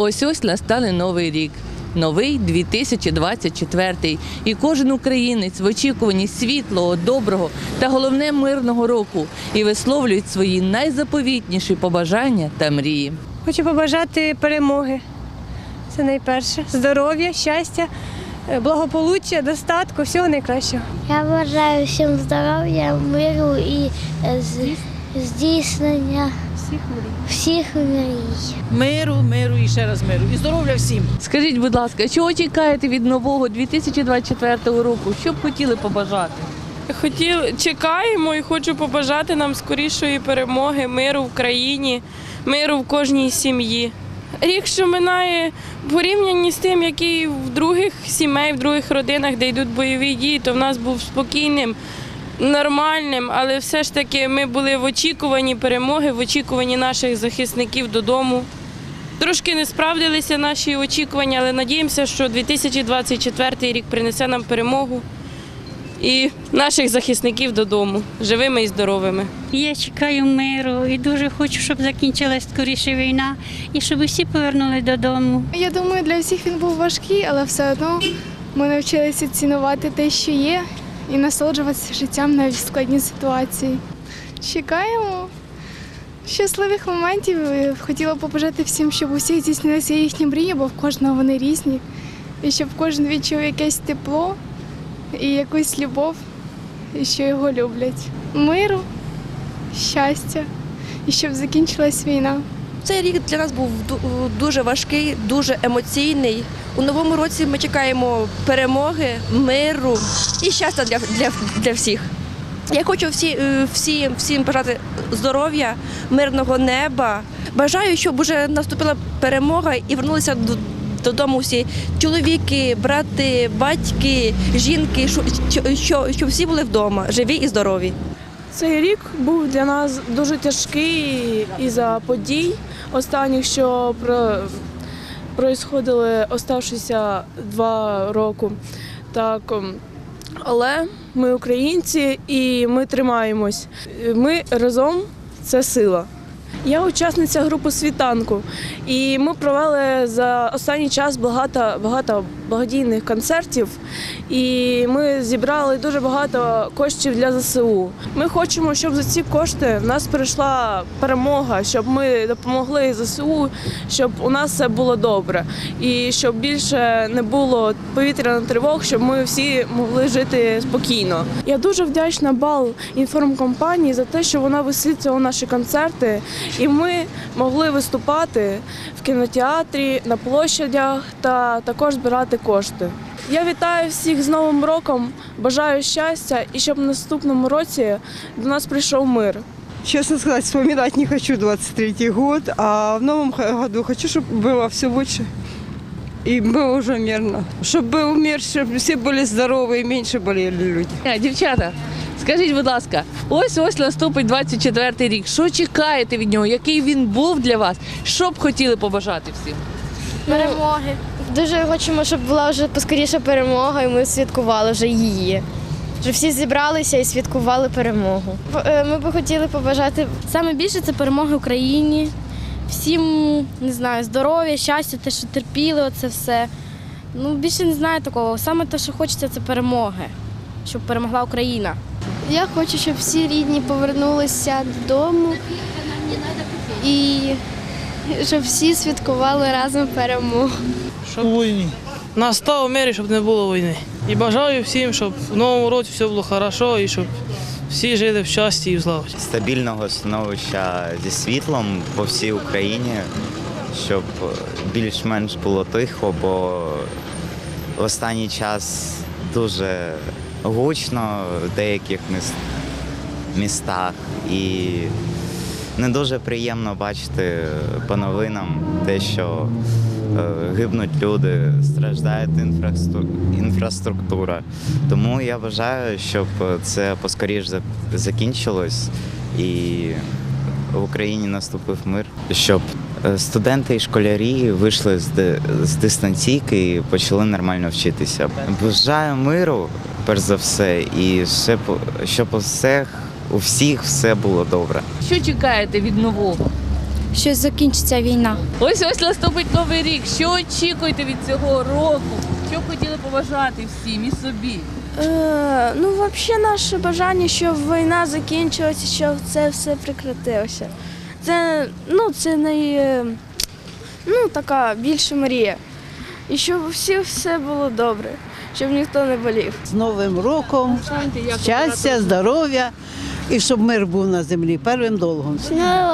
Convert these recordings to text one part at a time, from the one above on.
Ось ось настане новий рік. Новий 2024. І кожен українець в очікуванні світлого, доброго та головне мирного року і висловлюють свої найзаповітніші побажання та мрії. Хочу побажати перемоги. Це найперше. Здоров'я, щастя, е, благополуччя, достатку, всього найкращого. Я бажаю всім здоров'я, миру і е, з- здійснення всіх мрій. Миру, миру і ще раз миру. І здоров'я всім. Скажіть, будь ласка, чого чекаєте від нового 2024 року? Що б хотіли побажати? Хотів, чекаємо і хочу побажати нам скорішої перемоги, миру в країні, миру в кожній сім'ї. Рік, що минає в порівнянні з тим, який в других сімей, в других родинах, де йдуть бойові дії, то в нас був спокійним, нормальним, але все ж таки ми були в очікуванні перемоги, в очікуванні наших захисників додому. Трошки не справдилися наші очікування, але надіємося, що 2024 рік принесе нам перемогу і наших захисників додому, живими і здоровими. Я чекаю миру і дуже хочу, щоб закінчилась скоріше війна і щоб усі повернули додому. Я думаю, для всіх він був важкий, але все одно ми навчилися цінувати те, що є, і насолоджуватися життям навіть в складній ситуації. Чекаємо щасливих моментів. І Хотіла побажати всім, щоб у всіх здійснилися їхні мрії, бо в кожного вони різні. І щоб кожен відчув якесь тепло і якусь любов, і що його люблять. Миру, щастя, і щоб закінчилась війна. Цей рік для нас був дуже важкий, дуже емоційний. У новому році ми чекаємо перемоги, миру і щастя для, для, для всіх. Я хочу всі, е, всі, всім бажати здоров'я, мирного неба. Бажаю, щоб вже наступила перемога і вернулися додому всі чоловіки, брати, батьки, жінки, що, що, що, щоб всі були вдома, живі і здорові. Цей рік був для нас дуже тяжкий із-за подій останніх, що про, оставшися два роки. Так, ем, але ми українці і ми тримаємось. Ми разом це сила. Я учасниця групи світанку, і ми провели за останній час багато, багато благодійних концертів, і ми зібрали дуже багато коштів для ЗСУ. Ми хочемо, щоб за ці кошти в нас прийшла перемога, щоб ми допомогли ЗСУ, щоб у нас все було добре, і щоб більше не було повітряних тривог, щоб ми всі могли жити спокійно. Я дуже вдячна бал інформкомпанії за те, що вона висвітлювала наші концерти, і ми могли виступати в кінотеатрі, на площадях та також збирати кошти. Я вітаю всіх з Новим роком, бажаю щастя і щоб в наступному році до нас прийшов мир. Честно сказать, вспоминать не хочу 23 год, а в новом х- году хочу, чтобы было все лучше и было уже мирно. Чтобы был мир, чтобы все были здоровы и меньше болели люди. Е, Дівчата, скажіть, будь ласка, ось ось наступить 24 рік. Що чекаєте від нього? Який він був для вас? Що б хотіли побажати всім? Перемоги. Дуже хочемо, щоб була вже поскоріше перемога, і ми святкували вже її. Щоб всі зібралися і святкували перемогу. Е, Ми б хотіли побажати саме більше це перемоги Україні. Всім не знаю, здоров'я, щастя, те, що терпіли, оце все. Ну, більше не знаю такого. Саме те, що хочеться, це перемоги, щоб перемогла Україна. Я хочу, щоб всі рідні повернулися додому і щоб всі святкували разом перемогу. Щоб війні. Настав мир, щоб не було війни. І бажаю всім, щоб в новому році все було хорошо і щоб всі жили в щасті і в злагоді. стабільного становища зі світлом по всій Україні, щоб більш-менш було тихо, бо в останній час дуже гучно в деяких містах і не дуже приємно бачити по новинам те, що е, гибнуть люди, страждає інфраструктура. Тому я вважаю, щоб це поскоріш закінчилось і в Україні наступив мир, щоб е, студенти і школярі вийшли з, ди- з дистанційки і почали нормально вчитися. Бажаю миру, перш за все, і щоб, щоб у всіх, у всіх все було добре. Що чекаєте від нового? що закінчиться війна. Ось ось наступить новий рік. Що очікуєте від цього року? Що б хотіли побажати всім і собі? Е, ну, взагалі, наше бажання, щоб війна закінчилася, щоб це все прекратилося. Це, ну, це най, е, ну, така більша мрія. І щоб у всіх все було добре, щоб ніхто не болів. З Новим роком, щастя, здоров'я і щоб мир був на землі первим долгом.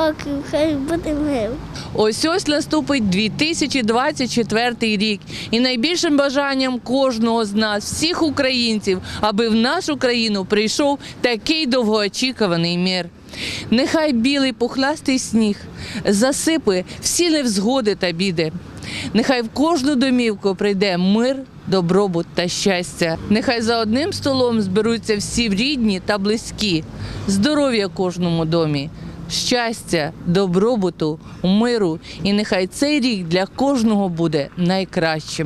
років, хай буде мир. Ось ось наступить 2024 рік, і найбільшим бажанням кожного з нас, всіх українців, аби в нашу країну прийшов такий довгоочікуваний мир. Нехай білий пухластий сніг засипе всі невзгоди та біди. Нехай в кожну домівку прийде мир, добробут та щастя. Нехай за одним столом зберуться всі рідні та близькі, здоров'я кожному домі щастя, добробуту, миру, і нехай цей рік для кожного буде найкращим.